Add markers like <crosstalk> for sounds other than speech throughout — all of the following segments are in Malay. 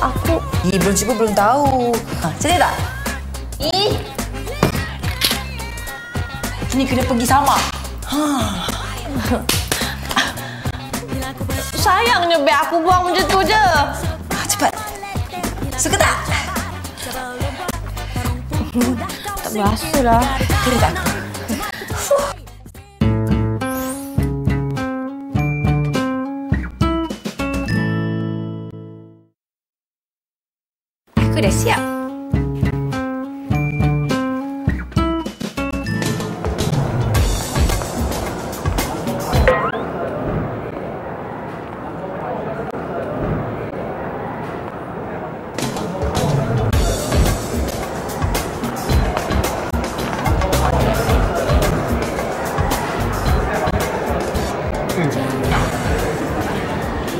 Aku... Ih, belum cukup belum tahu. Ha, cantik tak? Ih, Kini kena pergi sama. sayangnya beg aku buang macam tu je. Ha, cepat. Suka tak? Tak berasa lah. Kena tak? Aku dah siap.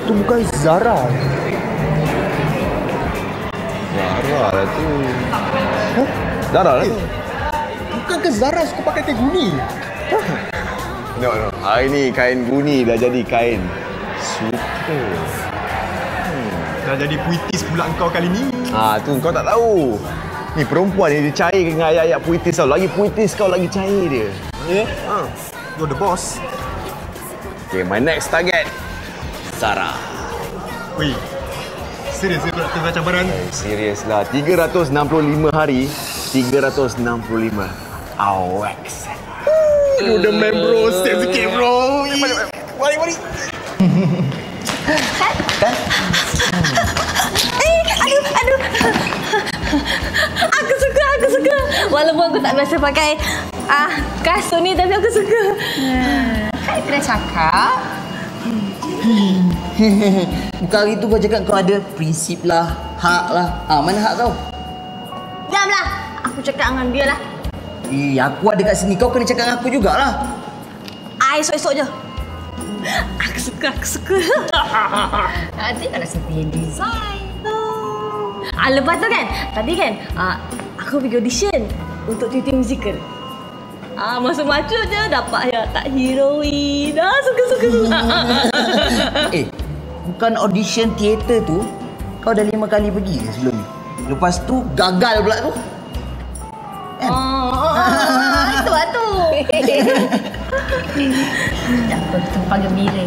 Tu bukan Zara. Zara tu. Huh? Zara lah tu. Bukan ke Zara suka pakai kain guni? No, no. Hari ni kain guni dah jadi kain super. Dah jadi puitis pula engkau kali ni. Ah, tu kau tak tahu. Ni perempuan ni dia cair dengan ayat-ayat puitis tau. Lagi puitis kau lagi cair dia. Eh? Ha. You're the boss. Okay, my next target. Zara. Weh. Serius ke nak tengah cabaran? Serius lah. 365 hari, 365 awaks. You the man bro. Step sikit bro. Mari, mari. Eh, aduh, aduh. Aku suka, aku suka. Walaupun aku tak biasa pakai ah kasut ni tapi aku suka. Kan kena cakap. <laughs> Bukan hari tu kau cakap kau ada prinsip lah, hak lah. Ah, mana hak kau? Diamlah. Aku cakap dengan dia lah. Eh, aku ada kat sini. Kau kena cakap dengan aku jugalah. Ah, esok-esok je. Aku suka, aku suka. Nanti kalau suka yang design. Ah, lepas tu kan, tadi kan, ah, aku pergi audition untuk cuti musical. Ah, masuk-masuk je dapat ya tak heroin. Ah, suka-suka. <laughs> Eh, bukan audition teater tu. Kau dah lima kali pergi ke sebelum ni? Lepas tu gagal pula tu. Kan? Oh, oh, oh, itu lah tu. <laughs> Tak apa, Mira.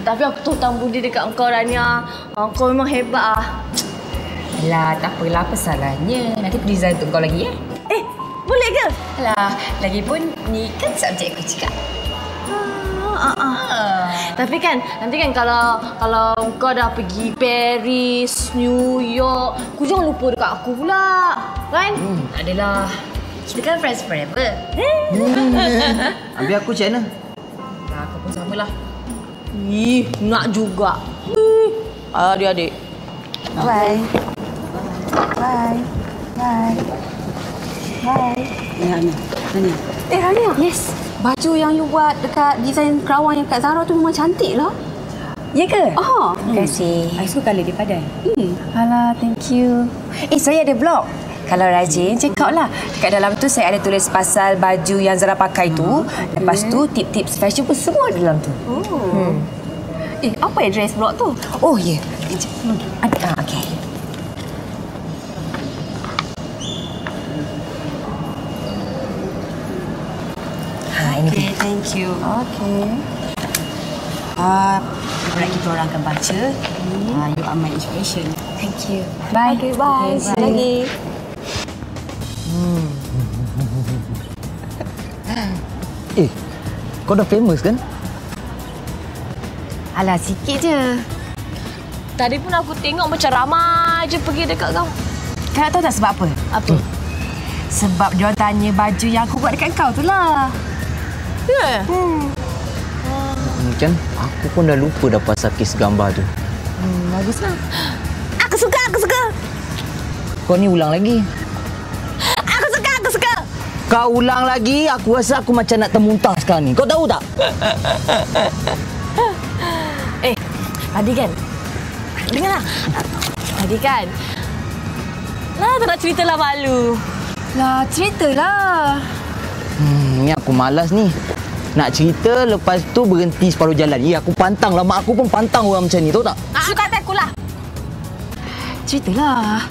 Tapi aku tahu tamu dia dekat kau Rania. Ah, kau memang hebat ah. Alah, tak apalah apa salahnya. Nanti aku design untuk kau lagi ya. Eh, boleh ke? Alah, lagipun ni kan subjek aku cakap. Ah, ah, ah. Tapi kan nanti kan kalau kalau kau dah pergi Paris, New York, kau jangan lupa dekat aku pula. Kan? Hmm, adalah. Kita kan friends forever. Habis aku macam mana? Nah, aku pun samalah. Ih, nak juga. Ih, adik-adik. Bye. Bye. Bye. Bye. Ya, ni. Ni. Eh, Rania. Yes. Baju yang you buat dekat desain kerawang yang kat Zara tu memang cantik lah. Ya ke? Oh. Terima kasih. I suka colour dia padan. Hmm. Alah, thank you. Eh, saya ada blog. Kalau rajin, check out lah. Dekat dalam tu saya ada tulis pasal baju yang Zara pakai tu. Lepas tu, tips-tips fashion pun semua ada dalam tu. Oh. Eh, apa address blog tu? Oh, ya. Yeah. Ada, ah, okay. Thank you. Okay. Ah, uh, kita orang akan baca. Ah, you are my inspiration. Thank you. Bye. Okay, bye. See you lagi. <laughs> Eh, kau dah famous kan? Alah, sikit je. Tadi pun aku tengok macam ramai je pergi dekat kau. Kau nak tahu tak sebab apa? Apa? Sebab dia tanya baju yang aku buat dekat kau tu lah. Ya? Macam aku pun dah lupa dah pasal kes gambar tu. Hmm, baguslah. Aku suka, aku suka. Kau ni ulang lagi. Aku suka, aku suka. Kau ulang lagi, aku rasa aku macam nak termuntah sekarang ni. Kau tahu tak? <laughs> Eh, tadi kan. Dengarlah. Tadi kan. Lah, tak nak cerita lah malu. Lah, ceritalah. Hmm, ni aku malas ni. Nak cerita lepas tu berhenti separuh jalan. Ya, aku pantang lah. Mak aku pun pantang orang macam ni, tahu tak? Ah, suka hati aku lah. Ceritalah.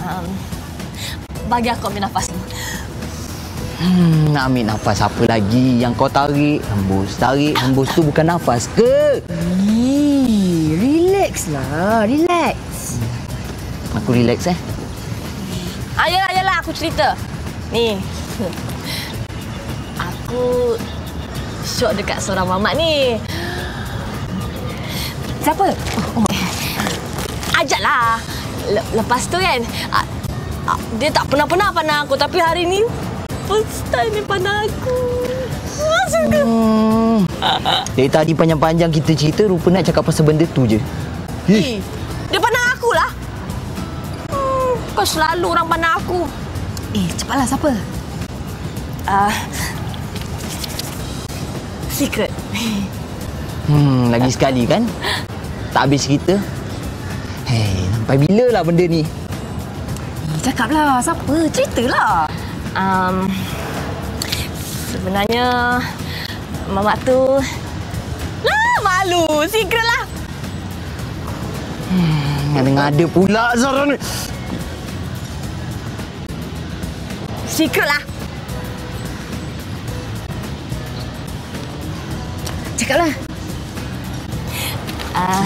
Um, bagi aku ambil nafas dulu. Hmm, nak ambil nafas apa lagi yang kau tarik, hembus, tarik, hembus tu bukan nafas ke? Relax lah, relax. Aku relax eh. Ah, aku cerita. Ni. Aku syok dekat seorang mamat ni. Siapa? Ajaklah. Le- lepas tu kan, dia tak pernah-pernah pandang aku. Tapi hari ni, first time dia pandang aku. Suka. Hmm. Dari tadi panjang-panjang kita cerita, rupa nak cakap pasal benda tu je. Eh, dia pandang aku lah. Hmm, kau selalu orang pandang aku. Eh, cepatlah siapa? Ah, secret. Hmm, lagi sekali kan? Tak habis cerita. Hei, sampai bila lah benda ni? Eh, cakaplah, siapa? Ceritalah. Um, sebenarnya mamak tu lah malu. Secret lah. Ngada-ngada pula Zara ni. Secret lah. Cakaplah. Ah.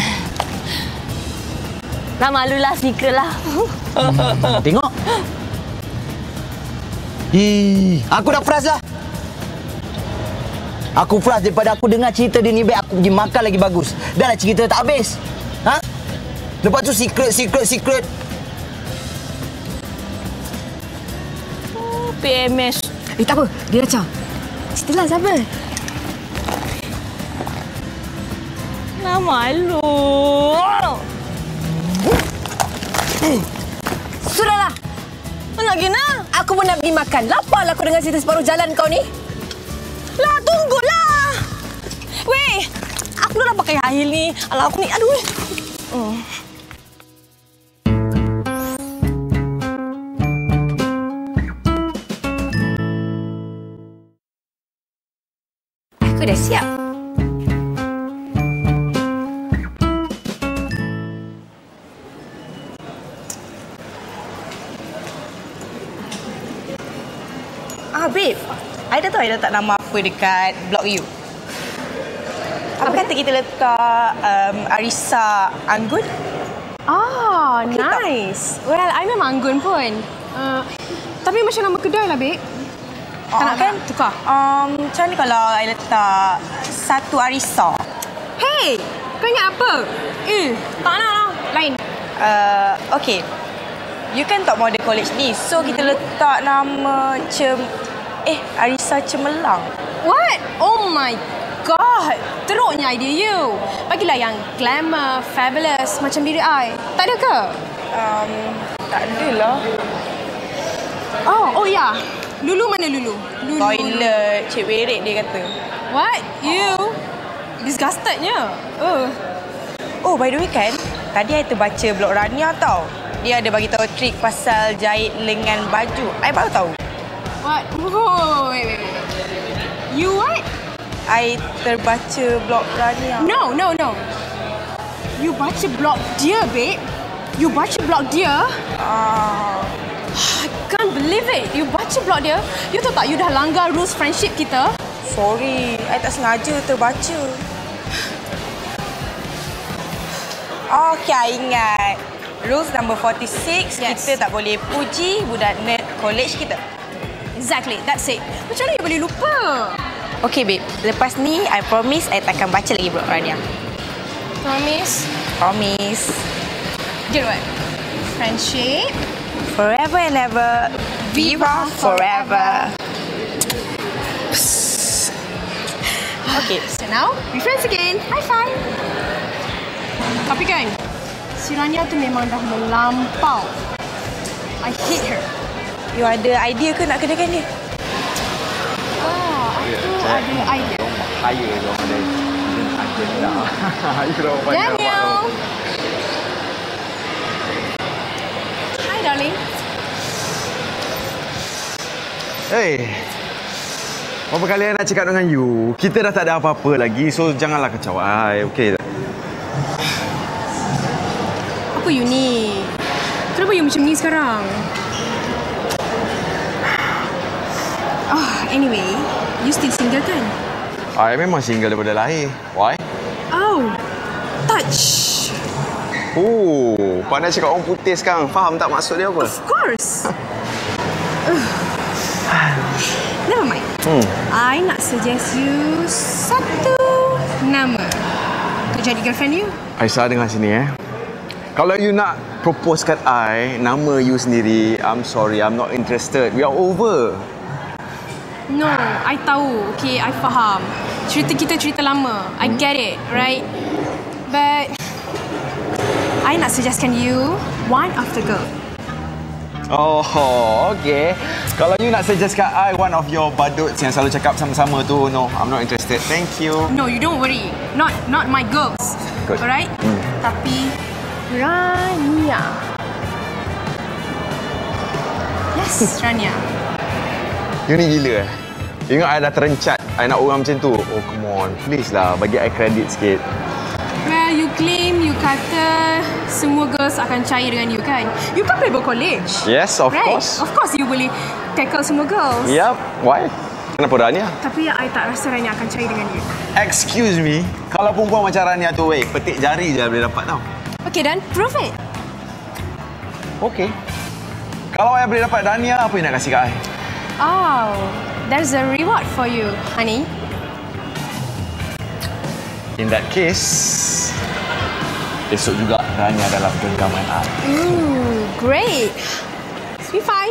Lah malu lah secret lah. Hmm, <laughs> tengok. Ih, aku dah frust lah. Aku frust daripada aku dengar cerita dia ni baik aku pergi makan lagi bagus. Dah lah cerita tak habis. Ha? Lepas tu secret, secret, secret. PMS. Eh, tak apa. Dia dah caw. Ceritalah siapa? Lah malu. Sudahlah. Nak gina? Aku pun nak pergi makan. Laparlah aku dengan cerita separuh jalan kau ni. Lah tunggulah. Weh, aku dah pakai heel ni. Alah aku ni, aduh. Hmm. Ah, babe. I dah tahu I letak nama apa dekat blog you. Apa kata kita letak um, Arisa Anggun? Ah, Okey tak? nice. Well, I memang anggun pun. Uh, tapi macam nama kedai lah, babe. Tak nak kan? Tukar. Um, macam mana kalau I letak satu Arisa? Hey, kau ingat apa? Eh, tak nak lah. Lain. Uh, okay. You kan top model college ni. So, kita letak nama Cem... Eh, Arisa Cemerlang. What? Oh my god. Teruknya idea you. Bagilah yang glamour, fabulous macam diri I. Tak ada ke? Um, tak adalah. Oh, oh ya. Lulu mana Lulu? Lulu. Toilet. Cik Werik dia kata. What? You? Disgustednya. Uh. Oh, by the way kan, tadi I terbaca blog Rania tau. Dia ada bagi tahu trik pasal jahit lengan baju. I baru tahu. What? Oh, wait, wait, wait. You what? I terbaca blog Rania. No, no, no. You baca blog dia, babe. You baca blog dia. Ah, I can't believe it. You baca blog dia. You tahu tak, you dah langgar rules friendship kita. sorry. I tak sengaja terbaca. Okay, I ingat. Rules number 46, Yes. kita tak boleh puji budak nerd college kita. Exactly, that's it. Macam mana you boleh lupa? Okay, babe. Lepas ni, I promise I takkan baca lagi blog Rania. Promise. Promise. Get what? Friendship. Forever and ever. Viva forever. Okay. So now, we friends again. High five. Tapi kan, si Rania tu memang dah melampau. I hate her. You ada idea ke nak kenakan dia? Ah, aku ada idea. Dia orang ada agenda. You dah banyak Daniel. Hi, darling. Hey. Berapa kali nak cakap dengan you? Kita dah tak ada apa-apa lagi. So, janganlah kacau I. Okay? Kenapa you ni? Kenapa you macam ni sekarang? Oh, anyway, you still single kan? I memang single daripada lahir. Why? Oh, touch. Oh, pandai cakap orang putih sekarang. Faham tak maksud dia apa? Of course. <sighs> Uh. Never mind. Hmm. I nak suggest you satu nama. Untuk jadi girlfriend you. Aisyah dengar sini eh. Kalau you nak propose kat I, nama you sendiri, I'm sorry, I'm not interested. We are over. No, I tahu. Okay, I faham. Cerita kita cerita lama. I get it, right? But I nak suggestkan you one of the girl. Oh, okay. Kalau you nak suggest kat I one of your badut yang selalu cakap sama-sama tu, no, I'm not interested. Thank you. No, you don't worry. Not not my girls. Good. Alright? Hmm. Tapi Rania. Yes, <laughs> Rania. You ni gila eh. Ingat I dah terencat I nak orang macam tu. Oh, come on. Please lah, bagi I credit sikit. Well, you claim you kata semua girls akan cair dengan you kan? You kan playboy college. Yes, of right? course. Of course you boleh tackle semua girls. Yup. Why? Kenapa Rania? Tapi I tak rasa Rania akan cair dengan you. Excuse me. Kalau perempuan macam Rania tu, weh, petik jari je boleh dapat tau. Okay, then prove it. Okay. Kalau I boleh dapat Rania, apa yang nak kasih kat I? Oh, there's a reward for you, honey. In that case, esok juga Rania dalam genggaman I. Ooh, great. Sweet five.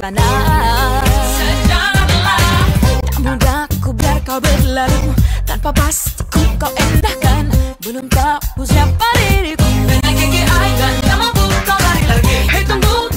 sana Tak mudah ku biar kau berlalu Tanpa pasti ku kau endahkan. Belum tahu siapa diriku. Dengan gigi air dan tak mampu kau lari lagi. Hei tunggu.